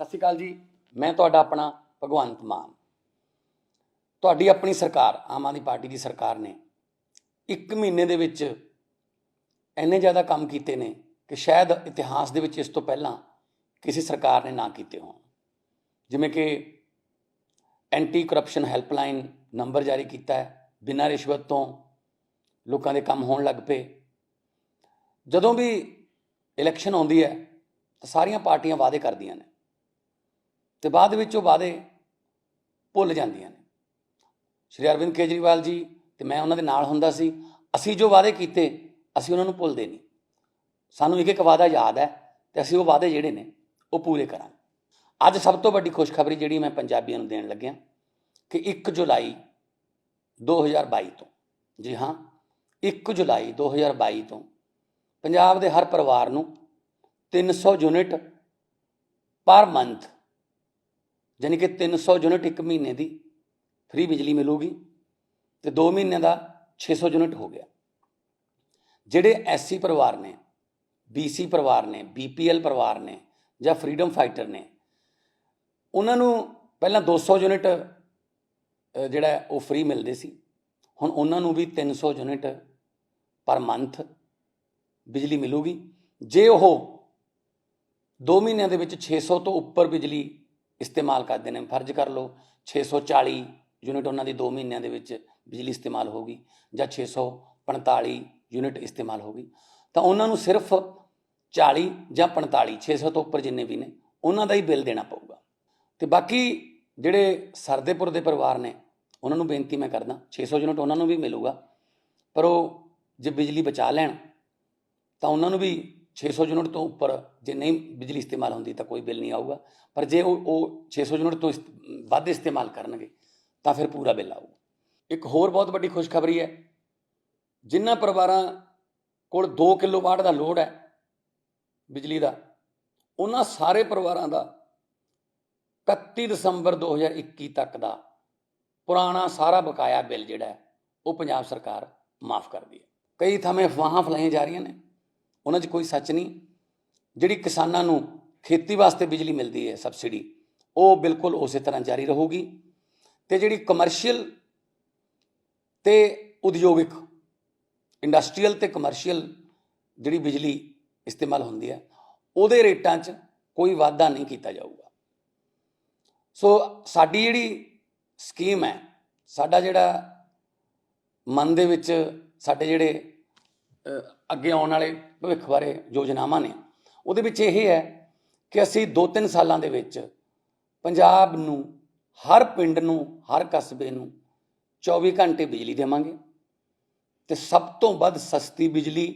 ਸਤਿ ਸ਼੍ਰੀ ਅਕਾਲ ਜੀ। ਮੈਂ ਤੁਹਾਡਾ ਆਪਣਾ ਭਗਵੰਤ ਮਾਨ। ਤੁਹਾਡੀ ਆਪਣੀ ਸਰਕਾਰ, ਆਮ ਆਦਮੀ ਪਾਰਟੀ ਦੀ ਸਰਕਾਰ ਨੇ ਇੱਕ ਮਹੀਨੇ ਦੇ ਵਿੱਚ ਇੰਨੇ ਜ਼ਿਆਦਾ ਕੰਮ ਕੀਤੇ ਨੇ ਕਿ ਸ਼ਾਇਦ ਇਤਿਹਾਸ ਦੇ ਵਿੱਚ ਇਸ ਤੋਂ ਪਹਿਲਾਂ ਕਿਸੇ ਸਰਕਾਰ ਨੇ ਨਾ ਕੀਤੇ ਹੋਣ। ਜਿਵੇਂ ਕਿ ਐਂਟੀ ਕਰਪਸ਼ਨ ਹੈਲਪਲਾਈਨ ਨੰਬਰ ਜਾਰੀ ਕੀਤਾ ਹੈ, ਬਿਨਾਂ ਰਿਸ਼ਵਤ ਤੋਂ ਲੋਕਾਂ ਦੇ ਕੰਮ ਹੋਣ ਲੱਗ ਪਏ। ਜਦੋਂ ਵੀ ਇਲੈਕਸ਼ਨ ਆਉਂਦੀ ਹੈ ਤਾਂ ਸਾਰੀਆਂ ਪਾਰਟੀਆਂ ਵਾਅਦੇ ਕਰਦੀਆਂ ਨੇ। ਤੇ ਬਾਅਦ ਵਿੱਚ ਉਹ ਵਾਅਦੇ ਭੁੱਲ ਜਾਂਦੀਆਂ ਨੇ। ਸ਼੍ਰੀ ਅਰਵਿੰਦ ਕੇਜਰੀਵਾਲ ਜੀ ਤੇ ਮੈਂ ਉਹਨਾਂ ਦੇ ਨਾਲ ਹੁੰਦਾ ਸੀ। ਅਸੀਂ ਜੋ ਵਾਅਦੇ ਕੀਤੇ, ਅਸੀਂ ਉਹਨਾਂ ਨੂੰ ਭੁੱਲਦੇ ਨਹੀਂ। ਸਾਨੂੰ ਇੱਕ ਇੱਕ ਵਾਅਦਾ ਯਾਦ ਹੈ ਤੇ ਅਸੀਂ ਉਹ ਵਾਅਦੇ ਜਿਹੜੇ ਨੇ, ਉਹ ਪੂਰੇ ਕਰਾਂਗੇ। ਅੱਜ ਸਭ ਤੋਂ ਵੱਡੀ ਖੁਸ਼ਖਬਰੀ ਜਿਹੜੀ ਮੈਂ ਪੰਜਾਬੀਆਂ ਨੂੰ ਦੇਣ ਲੱਗਿਆ ਕਿ 1 ਜੁਲਾਈ 2022 ਤੋਂ, ਜੀ ਹਾਂ 1 ਜੁਲਾਈ 2022 ਤੋਂ ਪੰਜਾਬ ਦੇ ਹਰ ਪਰਿਵਾਰ ਨੂੰ 300 ਯੂਨਿਟ ਪਰ ਮੰਥ ਯਾਨੀ ਕਿ 300 ਯੂਨਿਟ ਇੱਕ ਮਹੀਨੇ ਦੀ ਫ੍ਰੀ ਬਿਜਲੀ ਮਿਲੂਗੀ ਤੇ 2 ਮਹੀਨਿਆਂ ਦਾ 600 ਯੂਨਿਟ ਹੋ ਗਿਆ। ਜਿਹੜੇ ਐਸਸੀ ਪਰਿਵਾਰ ਨੇ, ਬੀਸੀ ਪਰਿਵਾਰ ਨੇ, ਬੀਪੀਐਲ ਪਰਿਵਾਰ ਨੇ ਜਾਂ ਫਰੀडम ਫਾਈਟਰ ਨੇ, ਉਹਨਾਂ ਨੂੰ ਪਹਿਲਾਂ 200 ਯੂਨਿਟ ਜਿਹੜਾ ਉਹ ਫ੍ਰੀ ਮਿਲਦੇ ਸੀ। ਹੁਣ ਉਹਨਾਂ ਨੂੰ ਵੀ 300 ਯੂਨਿਟ ਪਰ ਮੰਥ ਬਿਜਲੀ ਮਿਲੂਗੀ। ਜੇ ਉਹ 2 ਮਹੀਨਿਆਂ ਦੇ ਵਿੱਚ 600 ਤੋਂ ਉੱਪਰ ਬਿਜਲੀ ਇਸਤੇਮਾਲ ਕਰਦੇ ਨੇ। ਫਰਜ਼ ਕਰ ਲਓ 640 ਯੂਨਿਟ ਉਹਨਾਂ ਦੀ 2 ਮਹੀਨਿਆਂ ਦੇ ਵਿੱਚ ਬਿਜਲੀ ਇਸਤੇਮਾਲ ਹੋਗੀ ਜਾਂ 645 ਯੂਨਿਟ ਇਸਤੇਮਾਲ ਹੋਗੀ ਤਾਂ ਉਹਨਾਂ ਨੂੰ ਸਿਰਫ 40 ਜਾਂ 45 600 ਤੋਂ ਉੱਪਰ ਜਿੰਨੇ ਵੀ ਨੇ, ਉਹਨਾਂ ਦਾ ਹੀ ਬਿੱਲ ਦੇਣਾ ਪਊਗਾ। ਤੇ ਬਾਕੀ ਜਿਹੜੇ ਸਰਦੇਪੁਰ ਦੇ ਪਰਿਵਾਰ ਨੇ, ਉਹਨਾਂ ਨੂੰ ਬੇਨਤੀ ਮੈਂ ਕਰਦਾ 600 ਯੂਨਿਟ ਉਹਨਾਂ ਨੂੰ ਵੀ ਮਿਲੂਗਾ, ਪਰ ਉਹ ਜੇ ਬਿਜਲੀ ਬਚਾ ਲੈਣ, ਤਾਂ ਉਹਨਾਂ ਨੂੰ ਵੀ 600 ਯੂਨਿਟ ਤੋਂ ਉੱਪਰ, ਜੇ ਨਹੀਂ ਬਿਜਲੀ ਇਸਤੇਮਾਲ ਹੁੰਦੀ ਤਾਂ ਕੋਈ ਬਿੱਲ ਨਹੀਂ ਆਊਗਾ। ਪਰ ਜੇ ਉਹ ਉਹ 600 ਯੂਨਿਟ ਤੋਂ ਇਸਤ- ਵੱਧ ਇਸਤੇਮਾਲ ਕਰਨਗੇ, ਤਾਂ ਫਿਰ ਪੂਰਾ ਬਿੱਲ ਆਊਗਾ। ਇੱਕ ਹੋਰ ਬਹੁਤ ਵੱਡੀ ਖੁਸ਼ਖਬਰੀ ਹੈ, ਜਿਨ੍ਹਾਂ ਪਰਿਵਾਰਾਂ ਕੋਲ 2 ਕਿਲੋਵਾਟ ਦਾ ਲੋਡ ਹੈ ਬਿਜਲੀ ਦਾ, ਉਹਨਾਂ ਸਾਰੇ ਪਰਿਵਾਰਾਂ ਦਾ 31 ਦਸੰਬਰ 2021 ਤੱਕ ਦਾ ਪੁਰਾਣਾ ਸਾਰਾ ਬਕਾਇਆ ਬਿੱਲ ਜਿਹੜਾ ਉਹ ਪੰਜਾਬ ਸਰਕਾਰ ਮਾਫ ਕਰਦੀ ਹੈ। ਕਈ ਥਾਵੇਂ ਅਫਵਾਹਾਂ ਫੈਲਾਈਆਂ ਜਾ ਰਹੀਆਂ ਨੇ ਉਹਨਾਂ 'ਚ ਕੋਈ ਸੱਚ ਨਹੀਂ। ਜਿਹੜੀ ਕਿਸਾਨਾਂ ਨੂੰ ਖੇਤੀ ਵਾਸਤੇ ਬਿਜਲੀ ਮਿਲਦੀ ਹੈ, ਸਬਸਿਡੀ, ਉਹ ਬਿਲਕੁਲ ਉਸੇ ਤਰ੍ਹਾਂ ਜਾਰੀ ਰਹੂਗੀ। ਤੇ ਜਿਹੜੀ ਕਮਰਸ਼ੀਅਲ ਤੇ ਉਦਯੋਗਿਕ ਇੰਡਸਟਰੀਅਲ ਤੇ ਕਮਰਸ਼ੀਅਲ ਜਿਹੜੀ ਬਿਜਲੀ ਇਸਤੇਮਾਲ ਹੁੰਦੀ ਹੈ, ਉਹਦੇ ਰੇਟਾਂ 'ਚ ਕੋਈ ਵਾਧਾ ਨਹੀਂ ਕੀਤਾ ਜਾਊਗਾ। ਸੋ ਸਾਡੀ ਜਿਹੜੀ ਸਕੀਮ ਹੈ, ਸਾਡਾ ਜਿਹੜਾ ਮਨ ਦੇ ਵਿੱਚ ਸਾਡੇ ਜਿਹੜੇ ਅੱਗੇ ਆਉਣ ਵਾਲੇ ਭਵਿੱਖ ਬਾਰੇ ਯੋਜਨਾਵਾਂ ਨੇ, ਉਹਦੇ ਵਿੱਚ ਇਹ ਹੈ ਕਿ ਅਸੀਂ 2-3 ਸਾਲਾਂ ਦੇ ਵਿੱਚ ਪੰਜਾਬ ਨੂੰ, ਹਰ ਪਿੰਡ ਨੂੰ, ਹਰ ਕਸਬੇ ਨੂੰ 24 ਘੰਟੇ ਬਿਜਲੀ ਦੇਵਾਂਗੇ ਤੇ ਸਭ ਤੋਂ ਵੱਧ ਸਸਤੀ ਬਿਜਲੀ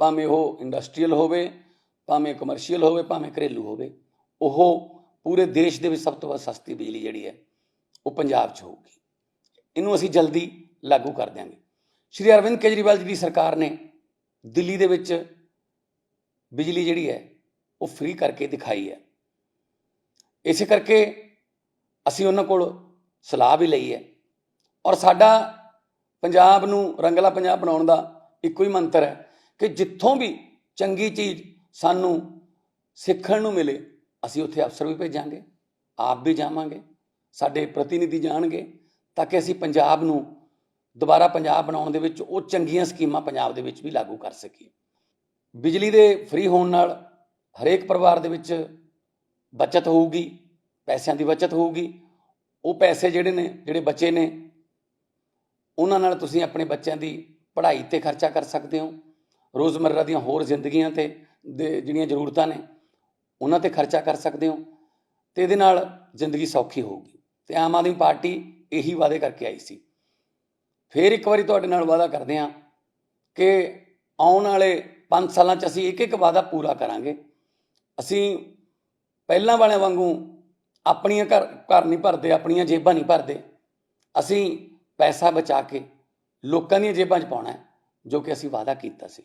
ਭਾਵੇਂ ਉਹ ਇੰਡਸਟਰੀਅਲ ਹੋਵੇ, ਭਾਵੇਂ ਕਮਰਸ਼ੀਅਲ ਹੋਵੇ, ਭਾਵੇਂ ਘਰੇਲੂ ਹੋਵੇ, ਉਹ ਪੂਰੇ ਦੇਸ਼ ਦੇ ਵਿੱਚ ਸਭ ਤੋਂ ਵੱਧ ਸਸਤੀ ਬਿਜਲੀ ਜਿਹੜੀ ਹੈ, ਉਹ ਪੰਜਾਬ 'ਚ ਹੋਊਗੀ। ਇਹਨੂੰ ਅਸੀਂ ਜਲਦੀ ਲਾਗੂ ਕਰ ਦਿਆਂਗੇ। ਸ਼੍ਰੀ ਅਰਵਿੰਦ ਕੇਜਰੀਵਾਲ ਜੀ ਦੀ ਸਰਕਾਰ ਨੇ ਦਿੱਲੀ ਦੇ ਵਿੱਚ ਬਿਜਲੀ ਜਿਹੜੀ ਹੈ, ਉਹ ਫ੍ਰੀ ਕਰਕੇ ਦਿਖਾਈ ਹੈ। ਇਸੇ ਕਰਕੇ ਅਸੀਂ ਉਹਨਾਂ ਕੋਲ ਸਲਾਹ ਵੀ ਲਈ ਹੈ। ਔਰ ਸਾਡਾ ਪੰਜਾਬ ਨੂੰ ਰੰਗਲਾ ਪੰਜਾਬ ਬਣਾਉਣ ਦਾ ਇੱਕੋ ਹੀ ਮੰਤਰ ਹੈ ਕਿ ਜਿੱਥੋਂ ਵੀ ਚੰਗੀ ਚੀਜ਼ ਸਾਨੂੰ ਸਿੱਖਣ ਨੂੰ ਮਿਲੇ, ਅਸੀਂ ਉੱਥੇ ਅਫਸਰ ਵੀ ਭੇਜਾਂਗੇ, ਆਪ ਵੀ ਜਾਵਾਂਗੇ, ਸਾਡੇ ਪ੍ਰਤੀਨਿਧੀ ਜਾਣਗੇ, ਤਾਂ ਕਿ ਅਸੀਂ ਪੰਜਾਬ ਨੂੰ ਦੁਬਾਰਾ ਪੰਜਾਬ ਬਣਾਉਣ ਦੇ ਵਿੱਚ ਉਹ ਚੰਗੀਆਂ ਸਕੀਮਾਂ ਪੰਜਾਬ ਦੇ ਵਿੱਚ ਵੀ ਲਾਗੂ ਕਰ ਸਕੀਏ। ਬਿਜਲੀ ਦੇ ਫ੍ਰੀ ਹੋਣ ਨਾਲ ਹਰੇਕ ਪਰਿਵਾਰ ਦੇ ਵਿੱਚ ਬਚਤ ਹੋਊਗੀ, ਪੈਸਿਆਂ ਦੀ ਬਚਤ ਹੋਊਗੀ। ਉਹ ਪੈਸੇ ਜਿਹੜੇ ਨੇ, ਜਿਹੜੇ ਬੱਚੇ ਨੇ, ਉਹਨਾਂ ਨਾਲ ਤੁਸੀਂ ਆਪਣੇ ਬੱਚਿਆਂ ਦੀ ਪੜ੍ਹਾਈ ਤੇ ਖਰਚਾ ਕਰ ਸਕਦੇ ਹੋ। ਰੋਜ਼ਮਰਰਾ ਦੀਆਂ ਹੋਰ ਜ਼ਿੰਦਗੀਆਂ ਤੇ ਦੇ ਜਿਹੜੀਆਂ ਜ਼ਰੂਰਤਾਂ ਨੇ, ਉਹਨਾਂ ਤੇ ਖਰਚਾ ਕਰ ਸਕਦੇ ਹੋ ਤੇ ਇਹਦੇ ਨਾਲ ਜ਼ਿੰਦਗੀ ਸੌਖੀ ਹੋਊਗੀ। ਤੇ ਆਮ ਆਦਮੀ ਪਾਰਟੀ ਇਹੀ ਵਾਅਦੇ ਕਰਕੇ ਆਈ ਸੀ। ਫੇਰ ਇੱਕ ਵਾਰੀ ਤੁਹਾਡੇ ਨਾਲ ਵਾਅਦਾ ਕਰਦੇ ਹਾਂ ਕਿ ਆਉਣ ਵਾਲੇ 5 ਸਾਲਾਂ 'ਚ ਅਸੀਂ ਇੱਕ ਇੱਕ ਵਾਅਦਾ ਪੂਰਾ ਕਰਾਂਗੇ। ਅਸੀਂ ਪਹਿਲਾਂ ਵਾਲਿਆਂ ਵਾਂਗੂ ਆਪਣੀਆਂ ਘਰ ਘਰ ਨਹੀਂ ਭਰਦੇ, ਆਪਣੀਆਂ ਜੇਬਾਂ ਨਹੀਂ ਭਰਦੇ। ਅਸੀਂ ਪੈਸਾ ਬਚਾ ਕੇ ਲੋਕਾਂ ਦੀਆਂ ਜੇਬਾਂ 'ਚ ਪਾਉਣਾ ਜੋ ਕਿ ਅਸੀਂ ਵਾਅਦਾ ਕੀਤਾ ਸੀ।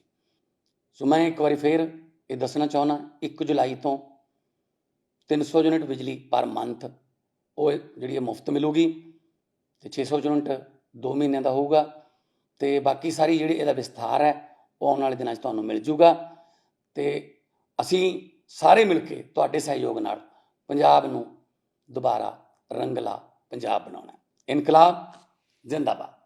ਸੋ ਮੈਂ ਇੱਕ ਵਾਰੀ ਫੇਰ ਇਹ ਦੱਸਣਾ ਚਾਹੁੰਦਾ 1 ਜੁਲਾਈ ਤੋਂ 300 ਯੂਨਿਟ ਬਿਜਲੀ ਪਰ ਮੰਥ ਉਹ ਜਿਹੜੀ ਹੈ ਮੁਫਤ ਮਿਲੂਗੀ ਤੇ 600 ਯੂਨਿਟ 2 ਮਹੀਨਿਆਂ ਦਾ ਹੋਊਗਾ ਤੇ ਬਾਕੀ ਸਾਰੀ ਜਿਹੜੀ ਇਹਦਾ ਵਿਸਥਾਰ ਹੈ, ਉਹ ਆਉਣ ਵਾਲੇ ਦਿਨਾਂ 'ਚ ਤੁਹਾਨੂੰ ਮਿਲ ਜੂਗਾ ਤੇ ਅਸੀਂ ਸਾਰੇ ਮਿਲ ਕੇ ਤੁਹਾਡੇ ਸਹਿਯੋਗ ਨਾਲ ਪੰਜਾਬ ਨੂੰ ਦੁਬਾਰਾ ਰੰਗਲਾ ਪੰਜਾਬ ਬਣਾਉਣਾ ਇਨਕਲਾਬ ਜ਼ਿੰਦਾਬਾਦ।